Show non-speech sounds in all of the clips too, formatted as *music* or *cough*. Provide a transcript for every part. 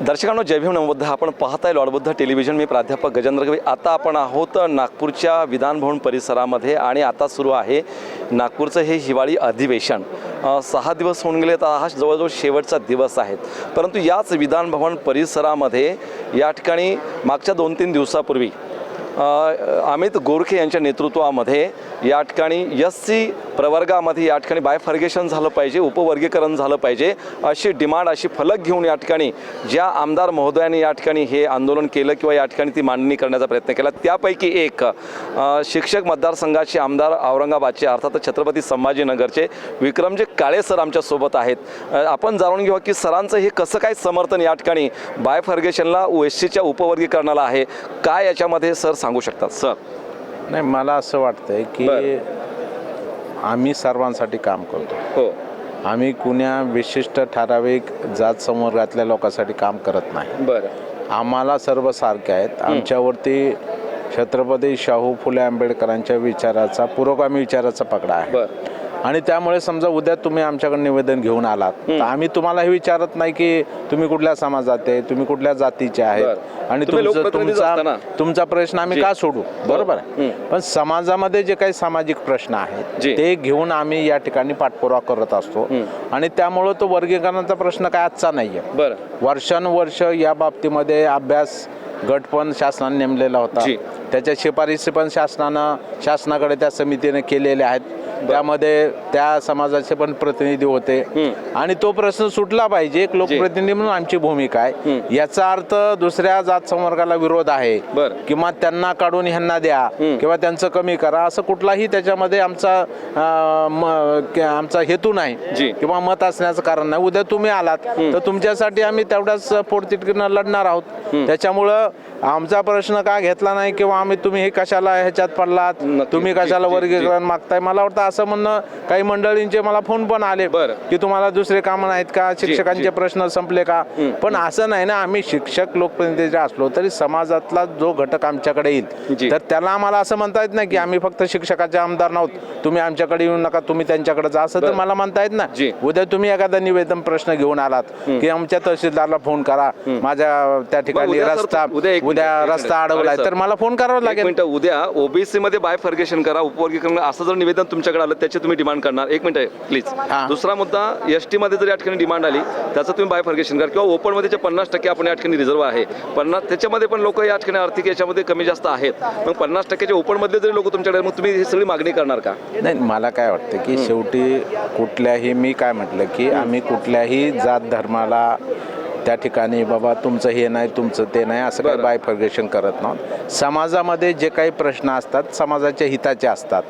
दर्शकांनो जय भीम नमोबद्ध. आपण पाहताय लॉडबुद्ध टेलिव्हिजन. मी प्राध्यापक गजेंद्र गवई. आता आपण आहोत नागपूरच्या विधानभवन परिसरामध्ये आणि आता सुरू आहे नागपूरचं हे हिवाळी अधिवेशन. सहा दिवस होऊन गेले तर हा जवळजवळ शेवटचा दिवस आहे. परंतु याच विधानभवन परिसरामध्ये या ठिकाणी मागच्या दोन तीन दिवसापूर्वी अमित गोरखे यांच्या नेतृत्वामध्ये या ठिकाणी एस सी प्रवर्गामध्ये या ठिकाणी बायफर्गेशन झालं पाहिजे उपवर्गीकरण झालं पाहिजे अशी डिमांड अशी फलक घेऊन या ठिकाणी ज्या आमदार महोदयांनी या ठिकाणी हे आंदोलन केलं किंवा या ठिकाणी ती मांडणी करण्याचा प्रयत्न केला त्यापैकी एक शिक्षक मतदारसंघाचे आमदार औरंगाबादचे अर्थात छत्रपती संभाजीनगरचे विक्रमजी काळे सर आमच्यासोबत आहेत. आपण जाणून घेऊ की सरांचं हे कसं काय समर्थन या ठिकाणी बायफर्गेशनला एस सीच्या उपवर्गीकरणाला आहे? काय याच्यामध्ये सर सांगू शकतात सर? नाही मला असं वाटतंय की बरं. आम्ही सर्वांसाठी काम करतो. हो. आम्ही कुण्या विशिष्ट ठराविक जात समवर्गातल्या लोकांसाठी काम करत नाही. बरं. आम्हाला सर्व सारखे आहेत. आमच्यावरती छत्रपती शाहू फुले आंबेडकरांच्या विचाराचा पुरोगामी विचाराचा पकडा आहे. बरं. आणि त्यामुळे समजा उद्या तुम्ही आमच्याकडे निवेदन घेऊन आलात तर आम्ही तुम्हाला हे विचारत नाही की तुम्ही कुठल्या समाजात आहे तुम्ही कुठल्या जातीचे आहेत. आणि तुमचं तुमचा प्रश्न आम्ही. का सोडू बरोबर आहे. पण समाजामध्ये जे काही सामाजिक प्रश्न आहेत. ते घेऊन आम्ही या ठिकाणी पाठपुरावा करत असतो. आणि त्यामुळं तो वर्गीकरणाचा प्रश्न काय आजचा नाहीये बरं वर्षानुवर्ष या बाबतीमध्ये अभ्यास गट पण शासनाने नेमलेला होता. त्याच्या शिफारसी पण शासनानं शासनाकडे त्या समितीने केलेल्या आहेत त्यामध्ये त्या समाजाचे पण प्रतिनिधी होते. आणि तो प्रश्न सुटला पाहिजे. एक लोकप्रतिनिधी म्हणून आमची भूमिका आहे. याचा अर्थ दुसऱ्या जात संवर्गाला विरोध आहे. किंवा त्यांना काढून ह्यांना द्या. किंवा त्यांचं कमी करा. असं कुठलाही त्याच्यामध्ये आमचा आमचा हेतू. नाही. किंवा मत असण्याचं कारण नाही. उद्या तुम्ही आलात तर तुमच्यासाठी आम्ही तेवढ्याच पोटतिटकीनं लढणार आहोत. त्याच्यामुळं आमचा प्रश्न का घेतला नाही? किंवा आम्ही तुम्ही हे कशाला ह्याच्यात पडलात. तुम्ही कशाला वर्गीकरण मागताय? मला वाटतं असं म्हणणं काही मंडळींचे मला फोन पण आले बरं. की तुम्हाला दुसरे कामं नाहीत का शिक्षकांचे. प्रश्न संपले का पण असं नाही ना आम्ही शिक्षक लोकप्रतिनिधी असलो तरी समाजातला जो घटक आमच्याकडे. येईल तर त्याला आम्हाला असं म्हणता येत नाही की आम्ही फक्त शिक्षकाचे आमदार नव्हत तुम्ही आमच्याकडे येऊ नका तुम्ही त्यांच्याकडे जा असं तर. मला म्हणता येत ना. उद्या तुम्ही एखादा निवेदन प्रश्न घेऊन आलात की आमच्या तहसीलदारला फोन करा माझ्या त्या ठिकाणी रस्ता उद्या रस्ता. अडवलाय. तर मला फोन करावा लागेल उद्या ओबीसी मध्ये बायफर्गेशन करा उपवर्गीकरण असं जर निवेदन तुमच्याकडे आलं त्याचे तुम्ही डिमांड करणार. एक मिनिट प्लीज हा. दुसरा मुद्दा एस टी मध्ये जर या ठिकाणी डिमांड आली त्याचं तुम्ही बायफर्गेशन करा. किंवा ओपनमध्ये जे पन्नास टक्के आपण या ठिकाणी रिझर्व आहे पन्नास त्याच्यामध्ये पण लोक या ठिकाणी आर्थिक याच्यामध्ये कमी जास्त आहेत. मग पन्नास टक्क्याचे ओपन मधले जरी लोक तुमच्याकडे मग तुम्ही ही सगळी मागणी करणार का? नाही मला काय वाटतं की शेवटी कुठल्याही मी काय म्हटलं की आम्ही कुठल्याही जात धर्माला त्या ठिकाणी बाबा तुमचं हे नाही तुमचं ते नाही असं काही. बायफर्गेशन करत नाही समाजामध्ये जे काही प्रश्न असतात समाजाच्या हिताचे असतात.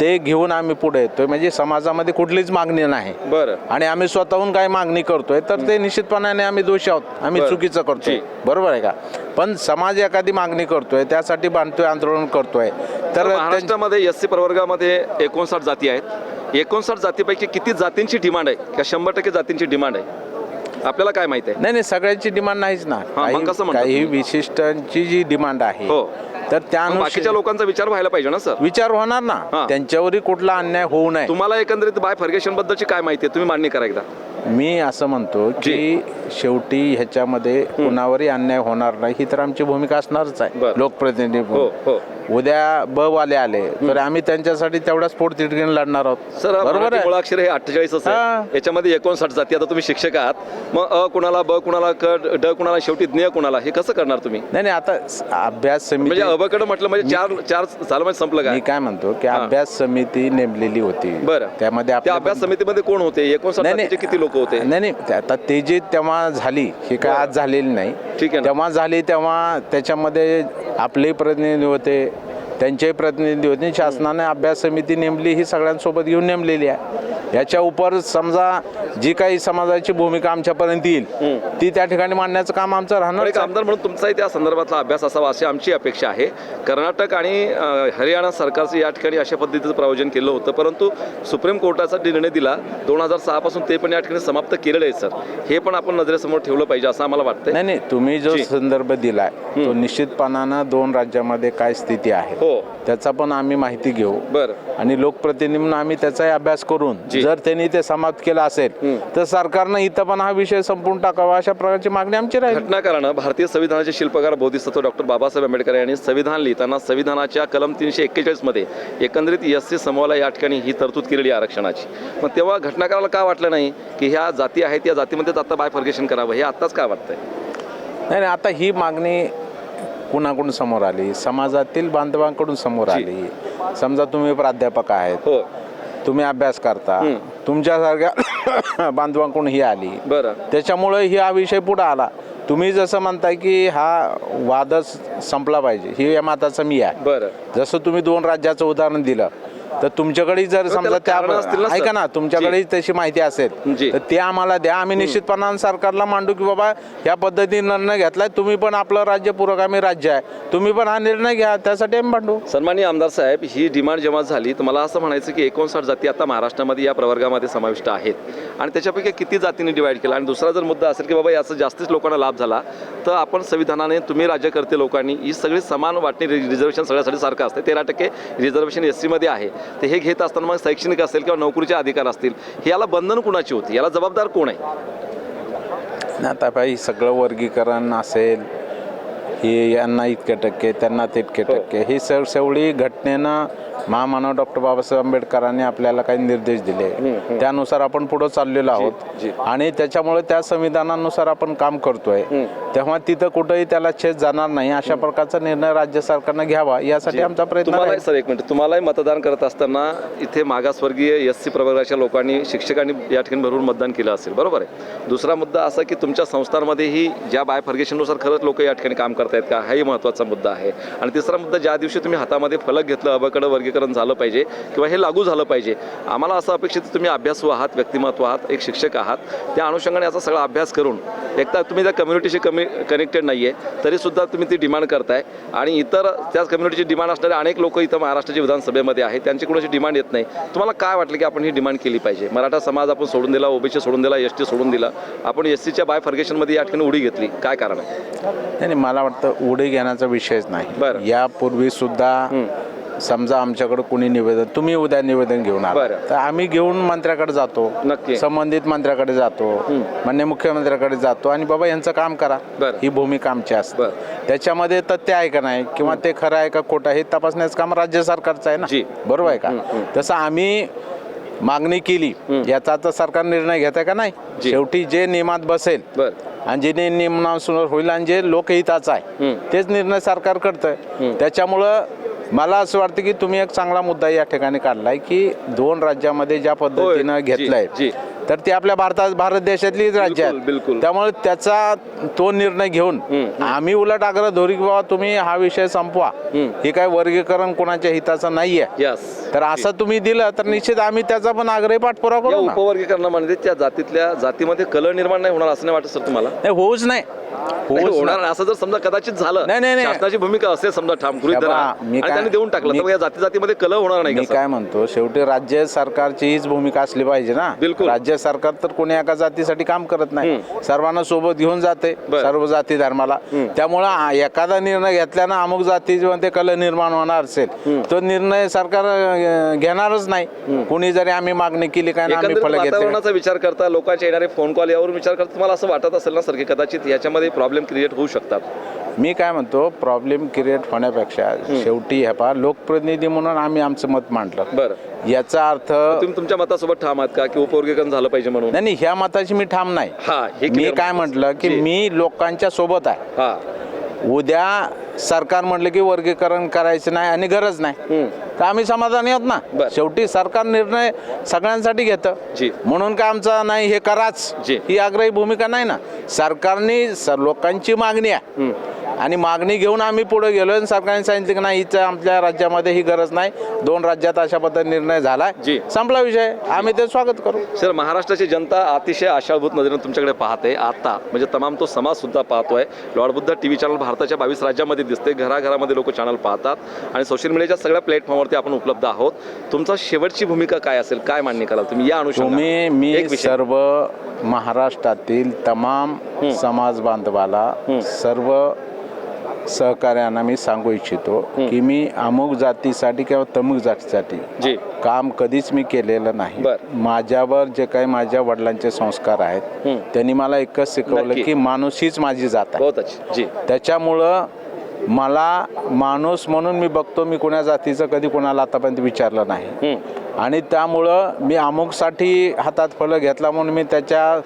ते घेऊन आम्ही पुढे येतोय. म्हणजे समाजामध्ये कुठलीच मागणी नाही. बरं. आणि आम्ही स्वतःहून काय मागणी करतोय तर ते निश्चितपणाने आम्ही दोषी आहोत. आम्ही. चुकीचं करतोय. बरोबर आहे का? पण समाज एखादी मागणी करतोय त्यासाठी बांधतोय आंदोलन करतोय. तर महाराष्ट्रामध्ये एस सी प्रवर्गामध्ये एकोणसाठ जाती आहेत. एकोणसाठ जातीपैकी किती जातींची डिमांड आहे? का शंभर टक्के जातींची डिमांड आहे? आपल्याला काय माहिती आहे? नाही नाही सगळ्यांची डिमांड नाहीच ना. मग काही कसं? विशिष्टांची जी डिमांड आहे हो. तर मग त्यानुसार बाकीच्या लोकांचा विचार व्हायला पाहिजे ना सर? विचार होणार हा. ना त्यांच्यावरही कुठला अन्याय होऊ नये. तुम्हाला एकंदरीत बाय फर्गेशन बद्दलची काय माहिती आहे? तुम्ही मांडणी करा एकदा. मी असं म्हणतो की शेवटी ह्याच्यामध्ये कुणावरही अन्याय होणार नाही ही तर आमची भूमिका असणारच आहे. बरं. लोकप्रतिनिधी हो म्हणून. उद्या ब वाले आले तर आम्ही त्यांच्यासाठी तेवढाच पोटतिडकीने लढणार आहोत. सर बरोबर आहे. मुळाक्षर हे अठ्ठेचाळीस. आहे याच्यामध्ये एकोणसाठ जाती आता तुम्ही शिक्षक आहात. मग अ कुणाला ब कुणाला क ड कुणाला शेवटी ज्ञ कुणाला हे कसं करणार तुम्ही? नाही नाही आता अभ्यास म्हणजे समिती अबकड म्हटलं म्हणजे चार चार झालं म्हणजे संपलं मी काय म्हणतो की. अभ्यास समिती नेमलेली होती. बरं. त्यामध्ये त्या आपल्या अभ्यास समितीमध्ये कोण होते? एकोणसाठ नाही. जातीचे किती लोक होते? नाही नाही. ते आता ते जे तेव्हा झाली ही काय आज झालेली नाही. ठीक आहे ना. तेव्हा झाली तेव्हा त्याच्यामध्ये आपलेही प्रतिनिधी होते. त्यांचेही प्रतिनिधी होते. शासनाने अभ्यास समिती नेमली ही सगळ्यांसोबत घेऊन नेमलेली आहे. याच्या उपर समजा जी काही समाजाची भूमिका आमच्यापर्यंत येईल ती त्या ठिकाणी मांडण्याचं काम आमचं राहणार. एक आमदार म्हणून तुमचाही त्या संदर्भातला अभ्यास असावा अशी आमची अपेक्षा आहे. कर्नाटक आणि हरियाणा सरकारचं या ठिकाणी अशा पद्धतीचं प्रायोजन केलं होतं परंतु सुप्रीम कोर्टाचा निर्णय दिला. दोन हजार सहापासून ते पण या ठिकाणी समाप्त केलेलं आहे सर. हे पण आपण नजरेसमोर ठेवलं पाहिजे असं आम्हाला वाटतंय. नाही नाही तुम्ही जो. संदर्भ दिलाय तो निश्चितपणानं दोन राज्यामध्ये काय स्थिती आहे हो. त्याचा पण आम्ही माहिती घेऊ. बरं. आणि लोकप्रतिनिधी म्हणून आम्ही त्याचाही अभ्यास करून. जर त्यांनी ते समाप्त केलं असेल तर सरकारनं इथं पण हा विषय संपून टाकावा अशा प्रकारची मागणी आमची राहील. घटनाकारानं भारतीय संविधानाचे शिल्पकार बोधिसत्व डॉक्टर बाबासाहेब आंबेडकर यांनी संविधान लिहिताना संविधानाच्या कलम तीनशे एक्केचाळीसमध्ये एकंदरीत एस सी समूहाला या ठिकाणी ही तरतूद केलेली आरक्षणाची. मग तेव्हा घटनाकाराला का वाटलं नाही की ह्या जाती आहेत या जातीमध्येच आता बायफर्गेशन करावं? हे आत्ताच काय वाटतंय? नाही नाही आता ही मागणी कुणाकडून समोर आली? समाजातील बांधवांकडून समोर आली. समजा तुम्ही प्राध्यापक आहेत. हो. तुम्ही अभ्यास करता. तुमच्यासारख्या *coughs* बांधवांकडून ही आली. बरं. त्याच्यामुळे ही हा विषय पुढे आला. तुम्ही जसं म्हणताय की हा वादच संपला पाहिजे. ही या माताचं मी आहे. बरं. जसं तुम्ही दोन राज्याचं उदाहरण दिलं तर तुमच्याकडे जर समजा त्या? ऐका ना तुमच्याकडे तशी माहिती असेल. तर ते आम्हाला द्या. आम्ही निश्चितपणाने सरकारला मांडू की बाबा या पद्धतीने निर्णय घेतलाय तुम्ही पण आपलं राज्य पुरोगामी राज्य आहे. तुम्ही पण हा निर्णय घ्या त्यासाठी आम्ही मांडू. सन्माननीय आमदार साहेब ही डिमांड जेव्हा झाली तर मला असं म्हणायचं की एकोणसाठ जाती आता महाराष्ट्रामध्ये या प्रवर्गामध्ये समाविष्ट आहेत. आणि त्याच्यापैकी किती जातींनी डिवाईड केला? आणि दुसरा जर मुद्दा असेल की बाबा याचा जास्तीच लोकांना लाभ झाला तर आपण संविधानाने तुम्ही राज्यकर्ते लोकांनी ही सगळी समान वाटणी रिझर्वेशन सगळ्यासाठी सारखं असते. तेरा टक्के रिझर्वेशन एस सीमध्ये आहे. ते हे घेत असताना मग शैक्षणिक असेल किंवा नोकरीचे अधिकार असतील हे याला बंधन कुणाची होती? याला जबाबदार कोण आहे? नाही आता सगळं वर्गीकरण असेल हे यांना इतके टक्के त्यांना तितके टक्के. ही सर सेवढी घटनेनं महामानव डॉक्टर बाबासाहेब आंबेडकरांनी आपल्याला काही निर्देश दिले. त्यानुसार आपण पुढे चाललेलो. आहोत. आणि त्याच्यामुळे त्या संविधानानुसार आपण काम करतोय. तेव्हा तिथं कुठेही त्याला छेद जाणार नाही. अशा प्रकारचा निर्णय राज्य सरकारनं घ्यावा यासाठी आमचा प्रयत्न. सर एक मिनिट. तुम्हालाही मतदान करत असताना इथे मागासवर्गीय एस सी प्रवर्गाच्या लोकांनी शिक्षकांनी या ठिकाणी भरपूर मतदान केलं असेल. बरोबर आहे. दुसरा मुद्दा असा की तुमच्या संस्थांमध्येही ज्या बाय फर्गेशननुसार खरंच लोक या ठिकाणी काम करतायत का? हाही महत्त्वाचा मुद्दा आहे. आणि तिसरा मुद्दा ज्या दिवशी तुम्ही हातामध्ये फलक घेतलं अबकडं वर्गीकरण झालं पाहिजे किंवा हे लागू झालं पाहिजे आम्हाला असं अपेक्षित तुम्ही अभ्यासू आहात व्यक्तिमत्व आहात एक शिक्षक आहात. त्या अनुषंगाने याचा सगळा अभ्यास करून एकदा तुम्ही त्या कम्युनिटीशी कमी कनेक्टेड नाही आहे तरीसुद्धा तुम्ही ती डिमांड करताय. आणि इतर त्याच कम्युनिटीची डिमांड असणारे अनेक लोक इथं महाराष्ट्राच्या विधानसभेमध्ये आहेत. त्यांची अशी डिमांड येत नाही. तुम्हाला काय वाटलं की आपण ही डिमांड केली पाहिजे? मराठा समाज आपण सोडून दिला ओबीसी सोडून दिला एस टी सोडून दिला. आपण एस सीच्या बाय फर्गेशनमध्ये या ठिकाणी उडी घेतली. काय कारण आहे? नाही नाही, मला वाटतं उडी घेण्याचा विषयच नाही. बरं. यापूर्वी सुद्धा समजा आमच्याकडे कुणी निवेदन तुम्ही उद्या निवेदन घेऊन आला. बरं. तर आम्ही घेऊन मंत्र्याकडे जातो. नक्की. संबंधित मंत्र्याकडे जातो. मान्य मुख्यमंत्र्याकडे जातो. आणि बाबा यांचं काम करा. बरं. ही भूमिका आमची असते. बरं. त्याच्यामध्ये तथ्य आहे का नाही? किंवा ते खरं आहे का खोटं आहे हे तपासण्याचं काम राज्य सरकारचं आहे जी. ना बरोबर आहे का? तसं आम्ही मागणी केली. याचा आता सरकार निर्णय घेत आहे का नाही. शेवटी जे नियमात बसेल आणि जे नियमनानुसार होईल आणि जे लोकहिताचं आहे तेच निर्णय सरकार करतंय. त्याच्यामुळं मला असं वाटतं की तुम्ही एक चांगला मुद्दा या ठिकाणी काढलाय की दोन राज्यामध्ये ज्या पद्धतीनं जी, घेतलंय जी. तर ते आपल्या भारतात भारत देशातलीच राज्य बिलकुल, बिलकुल. आहेत त्यामुळे त्याचा तो निर्णय घेऊन आम्ही उलट आग्रह धोरी की बाबा तुम्ही हा विषय संपवा. हे काय वर्गीकरण कोणाच्या हिताचं नाहीये. यस तर असं तुम्ही दिलं तर निश्चित आम्ही त्याचा पण आग्रही पाठपुरावा या करू ना. उपवर्गीकरणामध्ये त्या जातीतल्या जातीमध्ये कलर निर्माण नाही होणार असं नाही वाटत सर तुम्हाला? नाही होऊच नाही. नाही, होऊच होणार नाही. असं जर समजा कदाचित झालं नाही, नाही, नाही. शासनाची भूमिका असेल समजा ठाम गृहीत धरा बा, मी आणि काय- त्यांनी देऊन टाकलं तर मी- मग या जाती जातीमध्ये कलह होणार नाही मी का सर? काय म्हणतो शेवटी राज्य सरकारची हीच भूमिका असली पाहिजे ना. बिलकुल. राज्य सरकार तर कोणी एका जातीसाठी काम करत नाही. सर्वांना सोबत घेऊन जाते. सर्व जाती धर्माला. त्यामुळं एखादा निर्णय घेतल्यानं अमुक जातीमध्ये कल निर्माण होणार असेल. तो निर्णय सरकार घेणारच नाही. कोणी जरी आम्ही मागणी केली काय आम्ही फळ घेतले. विचार करता लोकांचे येणारे फोन कॉल यावरून विचार करता तुम्हाला असं वाटत असेल ना सर की कदाचित याच्यामध्ये प्रॉब्लेम क्रिएट होऊ शकतात? मी काय म्हणतो प्रॉब्लेम क्रिएट होण्यापेक्षा शेवटी हे पहा लोकप्रतिनिधी म्हणून आम्ही आमचं मत मांडलं. बरं. याचा अर्थ तुम्ही तुमच्या मतासोबत ठाम आहात का? की उपवर्गीकरण झालं पाहिजे म्हणून? नाही नाही, ह्या मताची मी ठाम नाही. मी काय म्हटलं की. मी लोकांच्या सोबत आहे. उद्या सरकार म्हटलं की वर्गीकरण करायचं नाही आणि गरज नाही. तर आम्ही समाधानी आहोत ना? बरं. शेवटी सरकार निर्णय सगळ्यांसाठी घेतं. जी. म्हणून काय आमचा नाही हे कराच. जी. ही आग्रही भूमिका नाही ना? सरकारने स- लोकांची मागणी आहे. आणि मागणी घेऊन आम्ही पुढे गेलो आणि सरकारने सांगितलं की नाही हिचं आमच्या राज्यामध्ये ही गरज नाही. दोन राज्यात अशा पद्धतीने निर्णय झालाय. जी. संपला विषय. आम्ही ते स्वागत करू. सर महाराष्ट्राची जनता अतिशय आशाभूत नजरेनं तुमच्याकडे पाहते. आता म्हणजे तमाम तो समाज सुद्धा पाहतोय. Lord Buddha T V channel भारताच्या बावीस राज्यामध्ये दिसते घराघरामध्ये लोक चॅनल पाहतात. आणि सोशल मीडियाच्या सगळ्या प्लॅटफॉर्मवरती आपण उपलब्ध आहोत. तुमचा शेवटची भूमिका काय असेल? काय मांडणी कराल तुम्ही? या अनुषंगाने. मी. सर्व महाराष्ट्रातील तमाम समाज बांधवाला सर्व सहकार्यांना मी सांगू इच्छितो की मी अमुक जातीसाठी किंवा तमुक जातीसाठी काम कधीच मी केलेलं नाही. माझ्यावर जे काही माझ्या वडिलांचे संस्कार आहेत. त्यांनी मला एकच शिकवलं. की माणूस हीच माझी जात आहे. त्याच्यामुळं मला माणूस म्हणून मी बघतो मी कोण्या जातीचं कधी कोणाला आतापर्यंत विचारलं नाही हं. आणि त्यामुळं मी अमुकसाठी हातात फळं घेतला म्हणून मी त्याच्या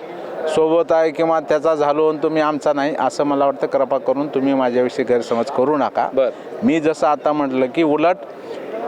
सोबत आहे किंवा त्याचा झालो तुम्ही आमचा नाही असं मला वाटतं कृपा करून तुम्ही माझ्याविषयी गैरसमज करू नका. मी जसं आता म्हटलं की उलट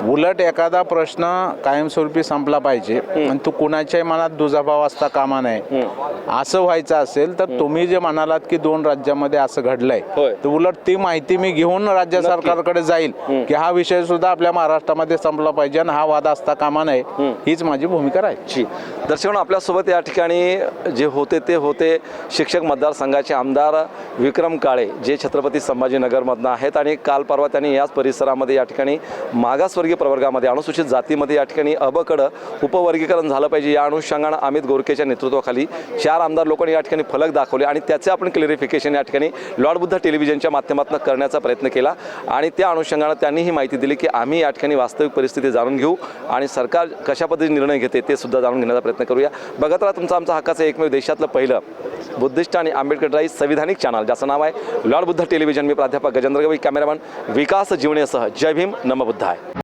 उलट एखादा प्रश्न कायमस्वरूपी संपला पाहिजे. आणि तो कुणाच्याही मनात दुजाभाव असता कामा नये. असं व्हायचं असेल तर तुम्ही जे म्हणालात की दोन राज्यामध्ये असं घडलंय. तर उलट ती माहिती मी घेऊन राज्य सरकारकडे जाईल. की हा विषय सुद्धा आपल्या महाराष्ट्रामध्ये संपला पाहिजे आणि हा वाद असता कामा नये. हीच माझी भूमिका राहील जी. दर्शक आपल्यासोबत या ठिकाणी जे होते ते होते शिक्षक मतदारसंघाचे आमदार विक्रम काळे जे छत्रपती संभाजीनगरमधनं आहेत. आणि काल परवा त्यांनी याच परिसरामध्ये या ठिकाणी मागासवर्गीय प्रवर्गामध्ये अनुसूचित जातीमध्ये या ठिकाणी अबकडं उपवर्गीकरण झालं पाहिजे. या अनुषंगानं अमित गोरकेच्या नेतृत्वाखाली चार आमदार लोकांनी या ठिकाणी फलक दाखवले आणि त्याचे आपण क्लिअरिफिकेशन या ठिकाणी लॉर्ड बुद्ध टेलिव्हिजनच्या माध्यमातून करण्याचा प्रयत्न केला. आणि त्या अनुषंगानं त्यांनी ही माहिती दिली की आम्ही या ठिकाणी वास्तविक परिस्थिती जाणून घेऊ आणि सरकार कशा पद्धतीने निर्णय घेते ते सुद्धा जाणून घेण्याचा प्रयत्न करूया. बघत राहा तुमचा आमचा हक्काचं एकमेव देशातलं पहिलं बुद्धिस्ट आणि आंबेडकर संविधानिक चॅनल ज्याचं नाव आहे लॉर्ड बुद्ध टेलिव्हिजन. मी प्राध्यापक गजेंद्र गवई कॅमेरामॅन विकास जीवनेसह. जय भीम नमबुद्ध आहे